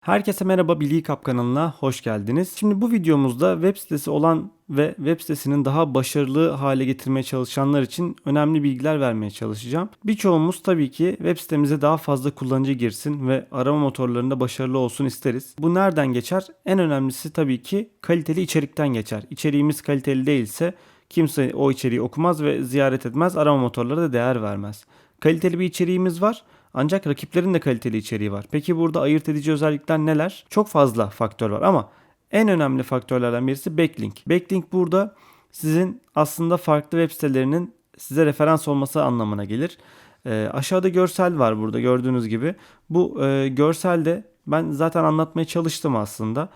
Herkese merhaba Bilgi Kap kanalına hoş geldiniz. Şimdi bu videomuzda web sitesi olan ve web sitesinin daha başarılı hale getirmeye çalışanlar için önemli bilgiler vermeye çalışacağım. Birçoğumuz tabii ki web sitemize daha fazla kullanıcı girsin ve arama motorlarında başarılı olsun isteriz. Bu nereden geçer? En önemlisi tabii ki kaliteli içerikten geçer. İçeriğimiz kaliteli değilse kimse o içeriği okumaz ve ziyaret etmez. Arama motorları da değer vermez. Kaliteli bir içeriğimiz var. Ancak rakiplerin de kaliteli içeriği var. Peki burada ayırt edici özellikler neler? Çok fazla faktör var ama en önemli faktörlerden birisi backlink. Backlink burada sizin aslında farklı web sitelerinin size referans olması anlamına gelir. E, aşağıda görsel var burada gördüğünüz gibi. Bu e, görselde ben zaten anlatmaya çalıştım aslında.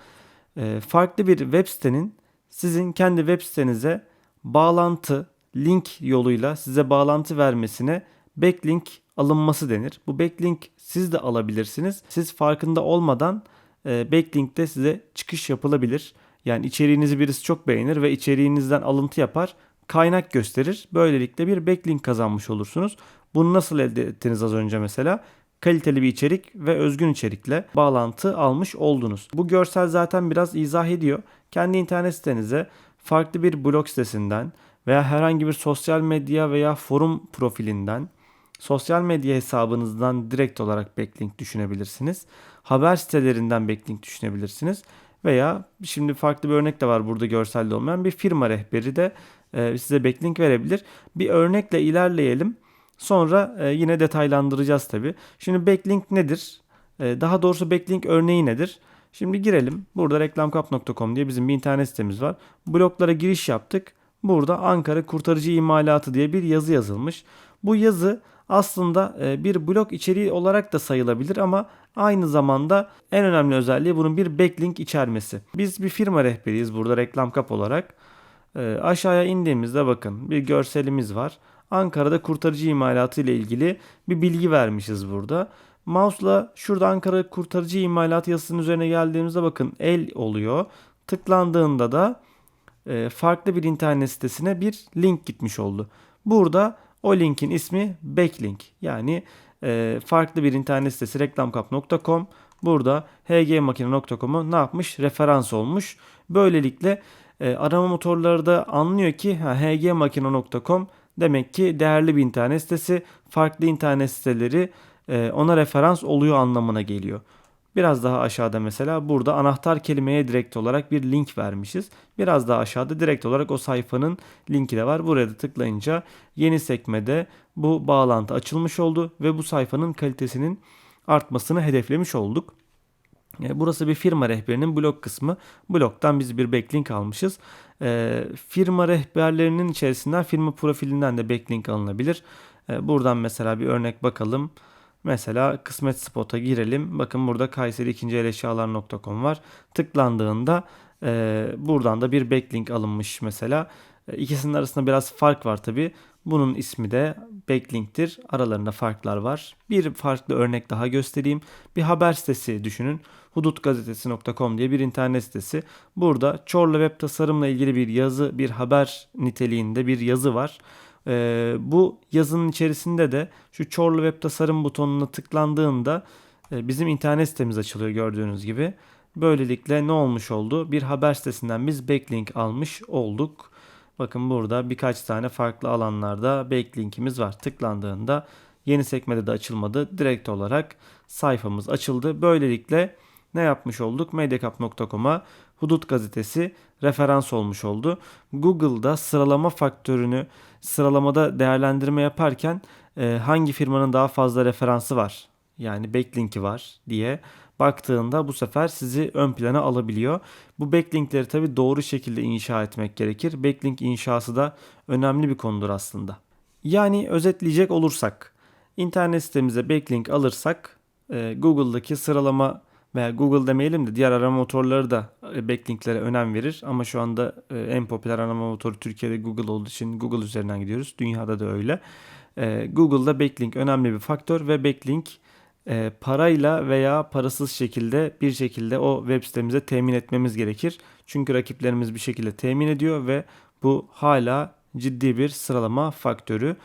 E, farklı bir web sitenin sizin kendi web sitenize bağlantı, link yoluyla size bağlantı vermesine backlink alınması denir. Bu backlink siz de alabilirsiniz. Siz farkında olmadan e, backlinkte size çıkış yapılabilir. Yani içeriğinizi birisi çok beğenir ve içeriğinizden alıntı yapar. Kaynak gösterir. Böylelikle bir backlink kazanmış olursunuz. Bunu nasıl elde ettiniz az önce mesela? Kaliteli bir içerik ve özgün içerikle bağlantı almış oldunuz. Bu görsel zaten biraz izah ediyor. Kendi internet sitenize farklı bir blog sitesinden veya herhangi bir sosyal medya veya forum profilinden Sosyal medya hesabınızdan direkt olarak backlink düşünebilirsiniz. Haber sitelerinden backlink düşünebilirsiniz. Veya şimdi farklı bir örnek de var burada görselde olmayan bir firma rehberi de e, size backlink verebilir. Bir örnekle ilerleyelim. Sonra e, yine detaylandıracağız tabi. Şimdi backlink nedir? E, daha doğrusu backlink örneği nedir? Şimdi girelim. Burada reklamkap.com diye bizim bir internet sitemiz var. Bloklara giriş yaptık. Burada Ankara Kurtarıcı İmalatı diye bir yazı yazılmış. Bu yazı aslında e, bir blog içeriği olarak da sayılabilir ama aynı zamanda en önemli özelliği bunun bir backlink içermesi. Biz bir firma rehberiyiz burada reklam kap olarak. E, aşağıya indiğimizde bakın bir görselimiz var. Ankara'da kurtarıcı imalatı ile ilgili bir bilgi vermişiz burada. Mouse'la şurada Ankara kurtarıcı imalatı yazısının üzerine geldiğimizde bakın el oluyor. Tıklandığında da e, farklı bir internet sitesine bir link gitmiş oldu. Burada o linkin ismi backlink. Yani e, farklı bir internet sitesi reklamkap.com burada hgmakine.com'u ne yapmış? Referans olmuş. Böylelikle e, arama motorları da anlıyor ki hgmakine.com demek ki değerli bir internet sitesi. Farklı internet siteleri e, ona referans oluyor anlamına geliyor. Biraz daha aşağıda mesela burada anahtar kelimeye direkt olarak bir link vermişiz. Biraz daha aşağıda direkt olarak o sayfanın linki de var. Buraya da tıklayınca yeni sekmede bu bağlantı açılmış oldu ve bu sayfanın kalitesinin artmasını hedeflemiş olduk. E, burası bir firma rehberinin blog kısmı. Blogdan biz bir backlink almışız. E, firma rehberlerinin içerisinden firma profilinden de backlink alınabilir. E, buradan mesela bir örnek bakalım. Mesela kısmet spot'a girelim. Bakın burada Kayseri ikinci el eşyalar.com var. Tıklandığında e, buradan da bir backlink alınmış mesela. E, ikisinin arasında biraz fark var tabi. Bunun ismi de backlink'tir. Aralarında farklar var. Bir farklı örnek daha göstereyim. Bir haber sitesi düşünün. hudutgazetesi.com diye bir internet sitesi. Burada Çorlu web tasarımla ilgili bir yazı, bir haber niteliğinde bir yazı var. E, bu yazının içerisinde de şu Çorlu web tasarım butonuna tıklandığında e, bizim internet sitemiz açılıyor gördüğünüz gibi. Böylelikle ne olmuş oldu? Bir haber sitesinden biz backlink almış olduk. Bakın burada birkaç tane farklı alanlarda backlinkimiz var. Tıklandığında yeni sekmede de açılmadı. Direkt olarak sayfamız açıldı. Böylelikle ne yapmış olduk? Mediacap.com'a Hudut gazetesi referans olmuş oldu. Google'da sıralama faktörünü sıralamada değerlendirme yaparken e, hangi firmanın daha fazla referansı var yani backlink'i var diye baktığında bu sefer sizi ön plana alabiliyor. Bu backlinkleri tabi doğru şekilde inşa etmek gerekir. Backlink inşası da önemli bir konudur aslında. Yani özetleyecek olursak internet sitemize backlink alırsak e, Google'daki sıralama veya Google demeyelim de diğer arama motorları da e, backlinklere önem verir. Ama şu anda e, en popüler arama motoru Türkiye'de Google olduğu için Google üzerinden gidiyoruz. Dünyada da öyle. E, Google'da backlink önemli bir faktör ve backlink parayla veya parasız şekilde bir şekilde o web sitemize temin etmemiz gerekir. Çünkü rakiplerimiz bir şekilde temin ediyor ve bu hala ciddi bir sıralama faktörü.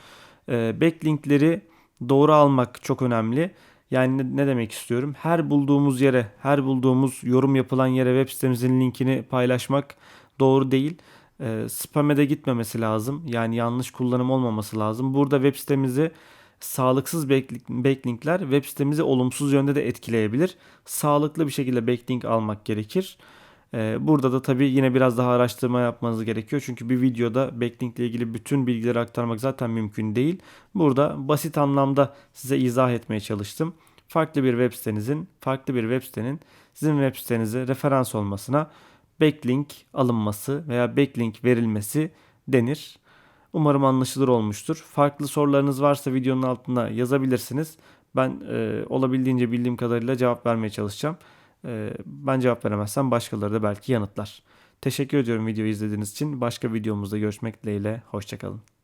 Backlinkleri doğru almak çok önemli. Yani ne, demek istiyorum? Her bulduğumuz yere, her bulduğumuz yorum yapılan yere web sitemizin linkini paylaşmak doğru değil. E, spam'e de gitmemesi lazım. Yani yanlış kullanım olmaması lazım. Burada web sitemizi sağlıksız backlinkler web sitemizi olumsuz yönde de etkileyebilir. Sağlıklı bir şekilde backlink almak gerekir. Ee, burada da tabii yine biraz daha araştırma yapmanız gerekiyor. Çünkü bir videoda backlink ile ilgili bütün bilgileri aktarmak zaten mümkün değil. Burada basit anlamda size izah etmeye çalıştım. Farklı bir web sitenizin, farklı bir web sitenin sizin web sitenize referans olmasına backlink alınması veya backlink verilmesi denir. Umarım anlaşılır olmuştur. Farklı sorularınız varsa videonun altına yazabilirsiniz. Ben e, olabildiğince bildiğim kadarıyla cevap vermeye çalışacağım. E, ben cevap veremezsem başkaları da belki yanıtlar. Teşekkür ediyorum videoyu izlediğiniz için. Başka videomuzda görüşmek dileğiyle. Hoşçakalın.